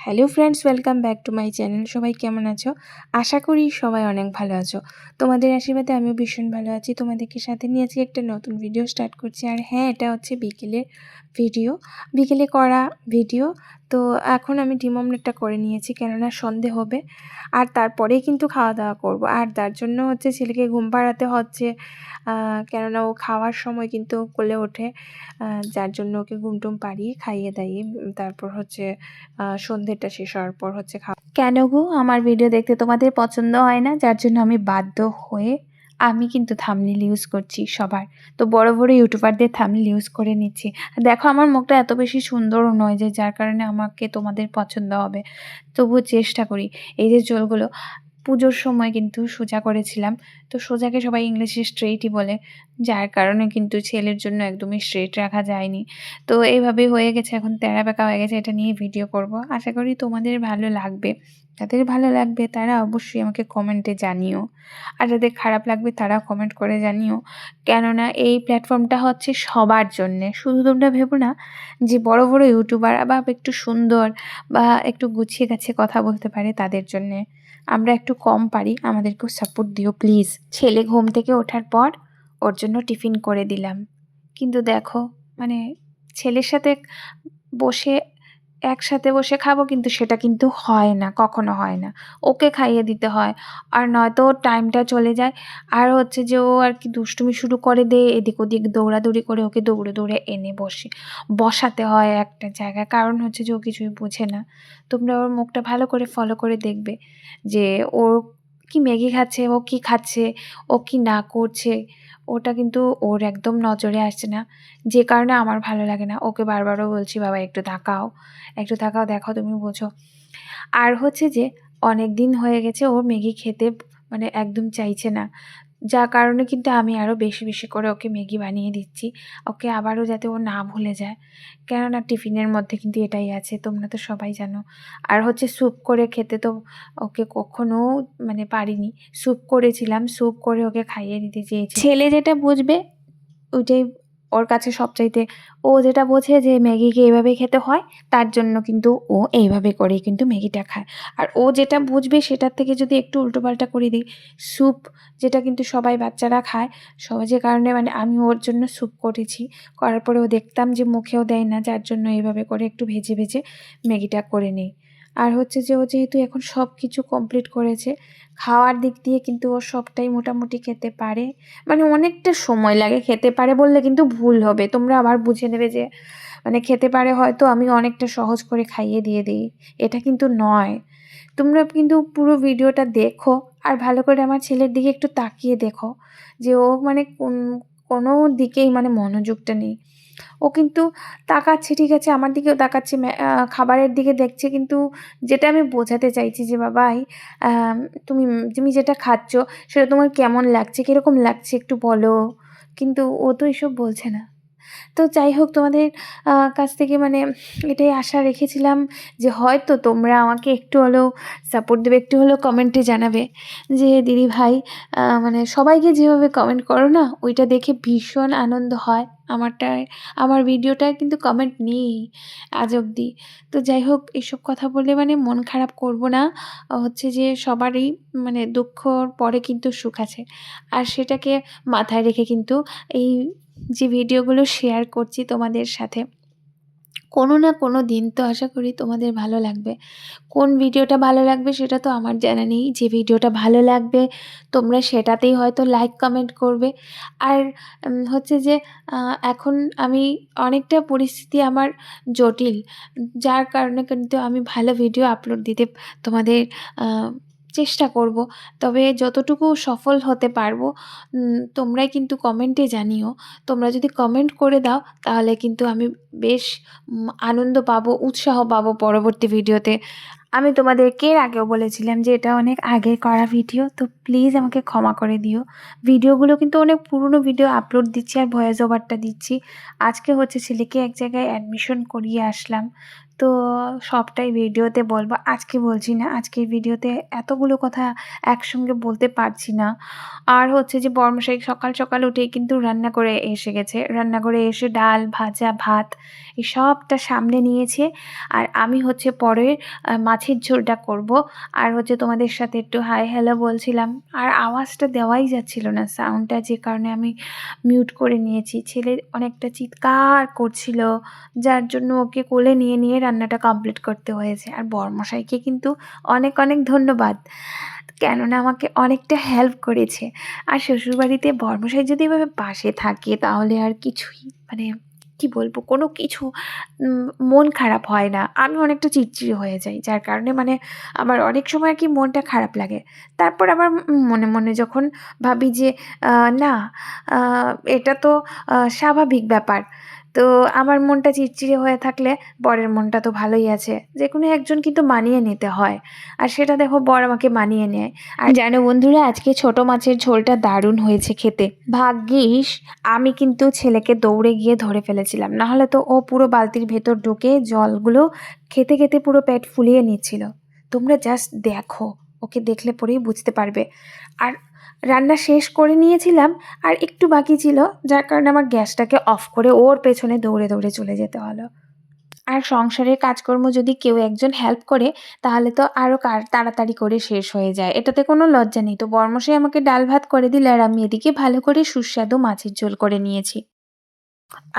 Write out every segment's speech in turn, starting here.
Hello friends welcome back to my channel সবাই কেমন আছো? আশা করি সবাই অনেক ভালো আছো। তোমাদের আশীর্বাদে আমিও ভীষণ ভালো আছি। তোমাদেরকে সাথে নিয়ে আজকে একটা নতুন ভিডিও স্টার্ট করছি। আর হ্যাঁ এটা হচ্ছে বিকেলের ভিডিও বিকেলে করা ভিডিও। তো এখন আমি ডিম অমলেটটা করে নিয়েছি কেননা সন্ধে হবে। আর তারপরেই কিন্তু খাওয়া দাওয়া করব। আর তার জন্য হচ্ছে ছেলেকে ঘুম পাড়াতে হচ্ছে কেননা ও খাওয়ার সময় কিন্তু কোলে ওঠে। যার জন্য ওকে ঘুম টুম পাড়িয়ে খাইয়ে দাইয়ে তারপর হচ্ছে আহ, সন্ধ্যেটা শেষ হওয়ার পর হচ্ছে খাওয়া। কেন গো? আমার ভিডিও দেখতে তোমাদের পছন্দ হয় না? যার জন্য আমি বাধ্য হয়ে আমি কিন্তু থামনেল ইউজ করছি সবার। তো বড় বড় ইউটিউবারদের থামনেল ইউজ করে নিচ্ছি। দেখো আমার মুখটা এত বেশি সুন্দরও নয় যে যার কারণে আমাকে তোমাদের পছন্দ হবে। তবুও চেষ্টা করি। এই যে চুলগুলো, পুজোর সময় কিন্তু সোজা করেছিলাম। তো সোজাকে সবাই ইংলিশে স্ট্রেটই বলে, যার কারণে কিন্তু ছেলের জন্য একদমই স্ট্রেট রাখা যায়নি। তো এইভাবে হয়ে গেছে, এখন তেরা বেঁকা হয়ে গেছে, এটা নিয়ে ভিডিও করব। আশা করি তোমাদের ভালো লাগবে। যাদের ভালো লাগবে, তারা অবশ্যই আমাকে কমেন্টে জানিও। আর যাদের খারাপ লাগবে তারা কমেন্ট করে জানিও। কেননা এই প্ল্যাটফর্মটা হচ্ছে সবার জন্যে। শুধু তোমরা ভেবো না যে বড় বড় ইউটিউবার বা একটু সুন্দর বা একটু গুছিয়ে গাছিয়ে কথা বলতে পারে তাদের জন্যে। আমরা একটু কম পারি, আমাদেরকেও সাপোর্ট দিও প্লিজ ছেলে ঘুম থেকে ওঠার পর ওর জন্য টিফিন করে দিলাম। কিন্তু দেখো মানে ছেলের সাথে বসে একসাথে বসে খাব কিন্তু সেটা কিন্তু হয় না, কখনো হয় না। ওকে খাইয়ে দিতে হয়। আর নয়তো ওর টাইমটা চলে যায়। আর হচ্ছে যে ও আর কি দুষ্টুমি শুরু করে দে, এদিক ওদিক দৌড়াদৌড়ি করে ওকে দৌড়ে দৌড়ে এনে বসে, বসাতে হয় একটা জায়গায়। কারণ হচ্ছে যে ও কিছুই বোঝে না। তোমরা ওর মুখটা ভালো করে ফলো করে দেখবে যে ও কি ম্যাগি খাচ্ছে, ও কি খাচ্ছে, ও কি না করছে। ওটা কিন্তু ওর একদম নজরে আসছে না। যে কারণে আমার ভালো লাগে না। ওকে বারবারও বলছি, বাবা, একটু তাকাও। একটু তাকাও, দেখো তুমি বোঝো। আর হচ্ছে যে অনেক দিন হয়ে গেছে, ও ম্যাগি খেতে মানে একদম চাইছে না। যার কারণে কিন্তু আমি আরও বেশি বেশি করে ওকে ম্যাগি বানিয়ে দিচ্ছি। ওকে আবারও যাতে ও না ভুলে যায়। কেননা টিফিনের মধ্যে কিন্তু এটাই আছে, তোমরা তো সবাই জানো। আর হচ্ছে স্যুপ করে খেতে তো ওকে কখনো মানে পারিনি। স্যুপ করেছিলাম, স্যুপ করে ওকে খাইয়ে দিতে চেয়েছি। ছেলে যেটা বুঝবে, ওইটাই ওর কাছে সবচাইতে ও যেটা বোঝে যে ম্যাগিকে এইভাবে খেতে হয়, তার জন্য কিন্তু ও এইভাবে করেই কিন্তু ম্যাগিটা খায়। আর ও যেটা বুঝবে সেটার থেকে যদি একটু উল্টোপাল্টা করে দিই, স্যুপ যেটা কিন্তু সবাই বাচ্চারা খায়, সহজে কারণে মানে আমি ওর জন্য স্যুপ করেছি, করার পরে ও দেখতাম যে মুখেও দেয় না, যার জন্য এইভাবে করে একটু ভেজে ভেজে ম্যাগিটা করে নিই। আর হচ্ছে যে ও যেহেতু এখন সব কিছু কমপ্লিট করেছে, খাওয়ার দিক দিয়ে কিন্তু ও সবটাই মোটামুটি খেতে পারে। মানে অনেকটা সময় লাগে খেতে পারে বললে কিন্তু ভুল হবে। তোমরা আবার বুঝে নেবে যে মানে খেতে পারে হয়তো আমি অনেকটা সহজ করে খাইয়ে দিয়ে দিই। এটা কিন্তু নয়। তোমরা কিন্তু পুরো ভিডিওটা দেখো আর ভালো করে আমার ছেলের দিকে একটু তাকিয়ে দেখো যে ও মানে কোন, কোনো দিকেই মানে মনোযোগটা নেই। ও কিন্তু তাকাচ্ছে, ঠিক আছে, আমার দিকেও তাকাচ্ছে খাবারের দিকে দেখছে, কিন্তু যেটা আমি বোঝাতে চাইছি যে বাবাই তুমি তুমি যেটা খাচ্ছ, সেটা তোমার কেমন লাগছে, কীরকম লাগছে একটু বলো। কিন্তু ও তো এসব বলছে না। তো যাই হোক, তোমাদের কাছ থেকে মানে এটাই আশা রেখেছিলাম যে, হয়তো তোমরা আমাকে একটু হলেও সাপোর্ট দেবে, একটু হলেও কমেন্টে জানাবে যে, দিদি ভাই মানে সবাইকে যেভাবে কমেন্ট করো না, ওইটা দেখে ভীষণ আনন্দ হয়। আমারটায়, আমার ভিডিওটায় কিন্তু কমেন্ট নেই আজ অবধি। তো যাই হোক এইসব কথা বলে মানে মন খারাপ করব না। হচ্ছে যে সবারই মানে দুঃখর পরে কিন্তু সুখ আছে। আর সেটাকে মাথায় রেখে কিন্তু এই যে ভিডিওগুলো শেয়ার করছি তোমাদের সাথে। কোনো না কোনো দিন তো আশা করি তোমাদের ভালো লাগবে। কোন ভিডিওটা ভালো লাগবে সেটা তো আমার জানা নেই। যে ভিডিওটা ভালো লাগবে, তোমরা সেটাতেই হয়তো লাইক কমেন্ট করবে। আর হচ্ছে যে এখন আমি অনেকটা পরিস্থিতি আমার জটিল। যার কারণে কিন্তু আমি ভালো ভিডিও আপলোড দিতে তোমাদের চেষ্টা করব। তবে যতটুকু সফল হতে পারব তোমরাই কিন্তু কমেন্টে জানিও। তোমরা যদি কমেন্ট করে দাও, তাহলে কিন্তু আমি বেশ আনন্দ পাবো, উৎসাহ পাবো পরবর্তী ভিডিওতে। আমি তোমাদেরকে এর আগেও বলেছিলাম যে এটা অনেক আগে করা ভিডিও, তো প্লিজ আমাকে ক্ষমা করে দিও। ভিডিওগুলো কিন্তু অনেক পুরনো ভিডিও আপলোড দিচ্ছি আর ভয়েস ওভারটা দিচ্ছি। আজকে হচ্ছে ছেলেকে এক জায়গায় অ্যাডমিশন করিয়ে আসলাম। তো সবটাই ভিডিওতে বলব। আজকে বলছি না, আজকের ভিডিওতে এতগুলো কথা একসঙ্গে বলতে পারছি না। আর হচ্ছে যে বর্মশাই সকাল সকাল উঠেই কিন্তু রান্না করে এসে গেছে। রান্না করে এসে ডাল, ভাজা, ভাত, এই সবটা সামনে নিয়েছে। আর আমি হচ্ছে পরে মাছের ঝোলটা করব। আর হচ্ছে তোমাদের সাথে একটু হাই হ্যালো বলছিলাম। আর আওয়াজটা দেওয়াই যাচ্ছিল না সাউন্ডটা যে কারণে আমি মিউট করে নিয়েছি। ছেলে অনেকটা চিৎকার করছিল, যার জন্য ওকে কোলে নিয়ে নিয়ে রান্নাটা কমপ্লিট করতে হয়েছে। আর বরমশাইকে কিন্তু অনেক অনেক ধন্যবাদ। কেননা আমাকে অনেকটা হেল্প করেছে। আর শ্বশুরবাড়িতে বর্মশাই যদি এভাবে পাশে থাকে, তাহলে আর কিছুই মানে কি বলব, কোনো কিছু মন খারাপ হয় না। আমি অনেকটা চিড়চিড়ে হয়ে যাই, যার কারণে মানে আমার অনেক সময় আর কি মনটা খারাপ লাগে। তারপর আবার মনে মনে যখন ভাবি যে না এটা তো স্বাভাবিক ব্যাপার। তো আমার মনটা চিড়চিড়ে হয়ে থাকলে বরের মনটা তো ভালোই আছে। যে কোনো একজন কিন্তু মানিয়ে নিতে হয়। আর সেটা দেখো, বর আমাকে মানিয়ে নেয়। আর জানো বন্ধুরা, আজকে ছোট মাছের ঝোলটা দারুণ হয়েছে খেতে। ভাগ্যিস আমি কিন্তু ছেলেকে দৌড়ে গিয়ে ধরে ফেলেছিলাম। নাহলে তো ও পুরো বালতির ভেতর ঢুকে জলগুলো খেতে খেতে পুরো পেট ফুলিয়ে নিচ্ছিল। তোমরা জাস্ট দেখো। ওকে দেখলে পরেই বুঝতে পারবে। আর রান্না শেষ করে নিয়েছিলাম, আর একটু বাকি ছিল, যার কারণে আমার গ্যাসটাকে অফ করে ওর পেছনে দৌড়ে দৌড়ে চলে যেতে হলো। আর সংসারের কাজকর্ম যদি কেউ একজন হেল্প করে, তাহলে তো আরও তাড়াতাড়ি করে শেষ হয়ে যায়। এটাতে কোনো লজ্জা নেই। তো বর্মশাই আমাকে ডাল ভাত করে দিলে, আর আমি এদিকে ভালো করে সুস্বাদু মাছের ঝোল করে নিয়েছি।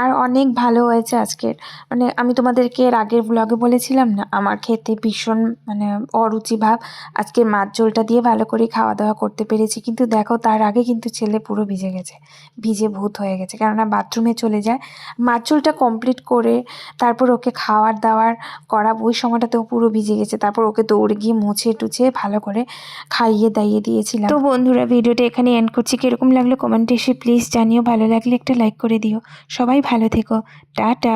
আর অনেক ভালো হয়েছে আজকের। মানে আমি তোমাদেরকে এর আগের ব্লগে বলেছিলাম না, আমার খেতে ভীষণ মানে অরুচি ভাব। আজকে মাছ ঝোলটা দিয়ে ভালো করে খাওয়া দাওয়া করতে পেরেছি, কিন্তু দেখো তার আগে কিন্তু ছেলে পুরো ভিজে গেছে, ভিজে ভূত হয়ে গেছে। কেননা বাথরুমে চলে যায়, মাছ ঝোলটা কমপ্লিট করে তারপর ওকে খাওয়ার দাওয়ার করা ওই সময়টাতেও পুরো ভিজে গেছে। তারপর ওকে দৌড়ে গিয়ে মুছে টুছে ভালো করে খাইয়ে দাইয়ে দিয়েছিলাম। তো বন্ধুরা, ভিডিওটা এখানে এন্ড করছি। কীরকম লাগল কমেন্টে এসে প্লিজ জানিও। ভালো লাগলে একটা লাইক করে দিও। সবাই ভালো থেকো। টাটা।